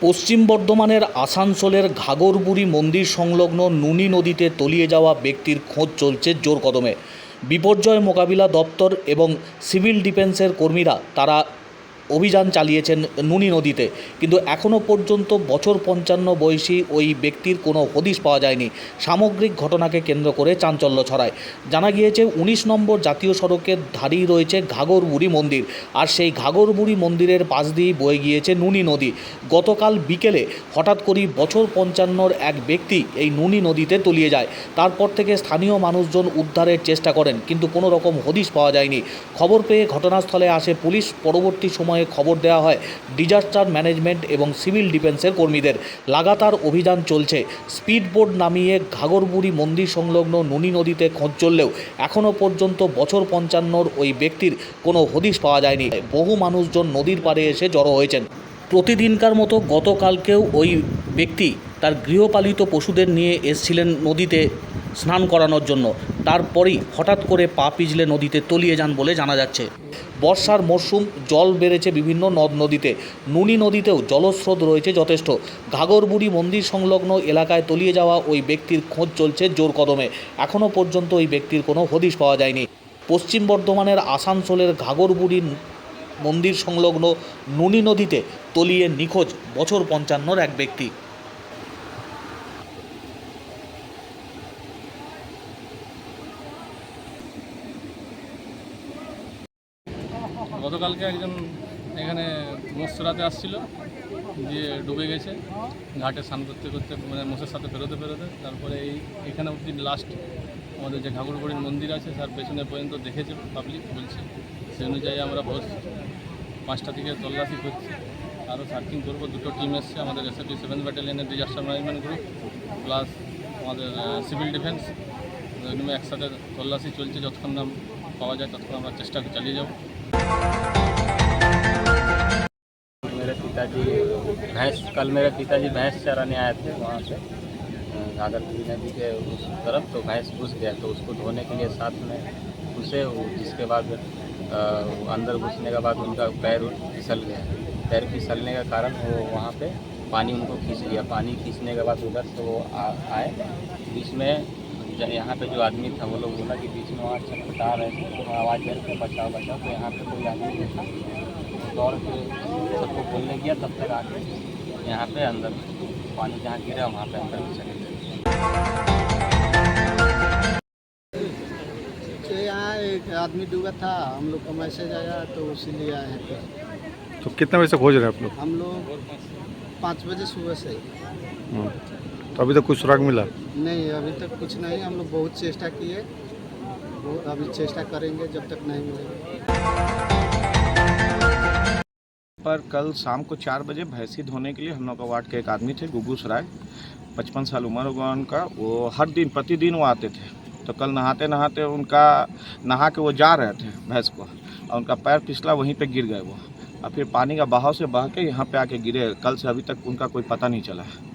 পশ্চিম বর্ধমানের আসানসোলের ঘাগরবুড়ি মন্দির সংলগ্ন নুনি নদীতে তলিয়ে যাওয়া ব্যক্তির খোঁজ চলছে জোর কদমে। বিপর্যয় মোকাবিলা দপ্তর এবং সিভিল ডিফেন্সের কর্মীরা, তারা অভিযান চালিয়েছেন নুনি নদীতে। কিন্তু এখনও পর্যন্ত বছর পঞ্চান্ন বয়সী ওই ব্যক্তির কোনো হদিশ পাওয়া যায়নি। সামগ্রিক ঘটনাকে কেন্দ্র করে চাঞ্চল্য ছড়ায়। জানা গিয়েছে, উনিশ নম্বর জাতীয় সড়কের ধারেই রয়েছে ঘাগরবুড়ি মন্দির। আর সেই ঘাগরবুড়ি মন্দিরের পাশ দিয়েই বয়ে গিয়েছে নুনি নদী। গতকাল বিকেলে হঠাৎ করেই বছর পঞ্চান্নর এক ব্যক্তি এই নুনি নদীতে তলিয়ে যায়। তারপর থেকে স্থানীয় মানুষজন উদ্ধারের চেষ্টা করেন, কিন্তু কোনো রকম হদিশ পাওয়া যায়নি। খবর পেয়ে ঘটনাস্থলে আসে পুলিশ। পরবর্তী সময়ে খবর দেওয়া হয় ডিজাস্টার ম্যানেজমেন্ট এবং সিভিল ডিফেন্সের কর্মীদের। লাগাতার অভিযান চলছে। স্পিডবোট নামিয়ে ঘাগরবুড়ি মন্দির সংলগ্ন নুনি নদীতে খোঁজ চললেও এখনও পর্যন্ত বছর পঞ্চান্নর ওই ব্যক্তির কোনো হদিশ পাওয়া যায়নি। বহু মানুষজন নদীর পাড়ে এসে জড়ো হয়েছেন। প্রতিদিনকার মতো গতকালকেও ওই ব্যক্তি তার গৃহপালিত পশুদের নিয়ে এসছিলেন নদীতে স্নান করানোর জন্য। তারপরেই হঠাৎ করে পা পিছলে নদীতে তলিয়ে যান বলে জানা যাচ্ছে। বর্ষার মরশুম, জল বেড়েছে বিভিন্ন নদ নদীতে। নুনি নদীতেও জলস্রোত রয়েছে যথেষ্ট। ঘাগরবুড়ি মন্দির সংলগ্ন এলাকায় তলিয়ে যাওয়া ওই ব্যক্তির খোঁজ চলছে জোর কদমে। এখনও পর্যন্ত ওই ব্যক্তির কোনো হদিশ পাওয়া যায়নি। পশ্চিম বর্ধমানের আসানসোলের ঘাগরবুড়ি মন্দির সংলগ্ন নুনি নদীতে তলিয়ে নিখোঁজ বছর পঞ্চান্নর এক ব্যক্তি। গতকালকে একজন এখানে মৎস্যরাতে আসছিল দিয়ে ডুবে গেছে, ঘাটে স্নান করতে করতে মানে মোষের সাথে বেরোতে বেরোতে তারপরে এই, এখানে অব্দি লাস্ট আমাদের যে ঘাগরবুড়ির মন্দির আছে, তার পেছনে পর্যন্ত দেখেছে পাবলিক বলছে। সেই অনুযায়ী আমরা ভোর পাঁচটা থেকে তল্লাশি করছি। আরও সার্চিং করব, দুটো টিম এসছে, আমাদের এসএপি সেভেন ব্যাটালিয়নের ডিজাস্টার ম্যানেজমেন্ট গ্রুপ প্লাস আমাদের সিভিল ডিফেন্স একসাথে তল্লাশি চলছে, যতক্ষণ না পাওয়া যায়, ততক্ষণ আমরা চেষ্টা চালিয়ে যাব। मेरे पिताजी भैंस कल मेरे पिताजी भैंस चराने आए थे वहाँ से। घाघरपुरी नदी के उस तरफ़ तो भैंस घुस गया तो उसको धोने के लिए साथ में घुसे जिसके बाद अ, अंदर घुसने के बाद उनका पैर फिसल गया। पैर फिसलने के कारण वो वहाँ पे पानी उनको खींच लिया। पानी खींचने के बाद उधर से वो आ- आए। बीच में यहाँ पे जो आदमी था वो लोग बोला कि बीच में वहाँ छटपटा रहे थे तो आवाज़ दे रहे थे बचाओ बचाओ तो यहाँ पे कोई आदमी नहीं था। दौड़ के सबको बोलने गया तब तक आके यहाँ पे अंदर पानी जहाँ गिरा वहाँ पे अंदर चले गए। तो यहाँ एक आदमी डूबा था हम लोग का मैसेज आया तो इसीलिए आए हैं। तो कितने बजे से खोज रहे हैं आप लोग? हम लोग पाँच बजे सुबह से हम्म। तो अभी तक कुछ सुराग मिला? नहीं अभी तक कुछ नहीं। हम लोग बहुत चेष्टा किए। अभी चेष्टा करेंगे जब तक नहीं मिलेगा पर कल शाम को चार बजे भैंसी धोने के लिए हम लोग का वार्ड के एक आदमी थे गुगू सराय पचपन साल उम्र होगा उनका। वो हर दिन प्रतिदिन वो आते थे। तो कल नहाते नहाते उनका नहा के वो जा रहे थे भैंस को। और उनका पैर फिसला वहीं पे गिर गए वो। और फिर पानी का बहाव से बह के यहाँ पे आके गिरे। कल से अभी तक उनका कोई पता नहीं चला। है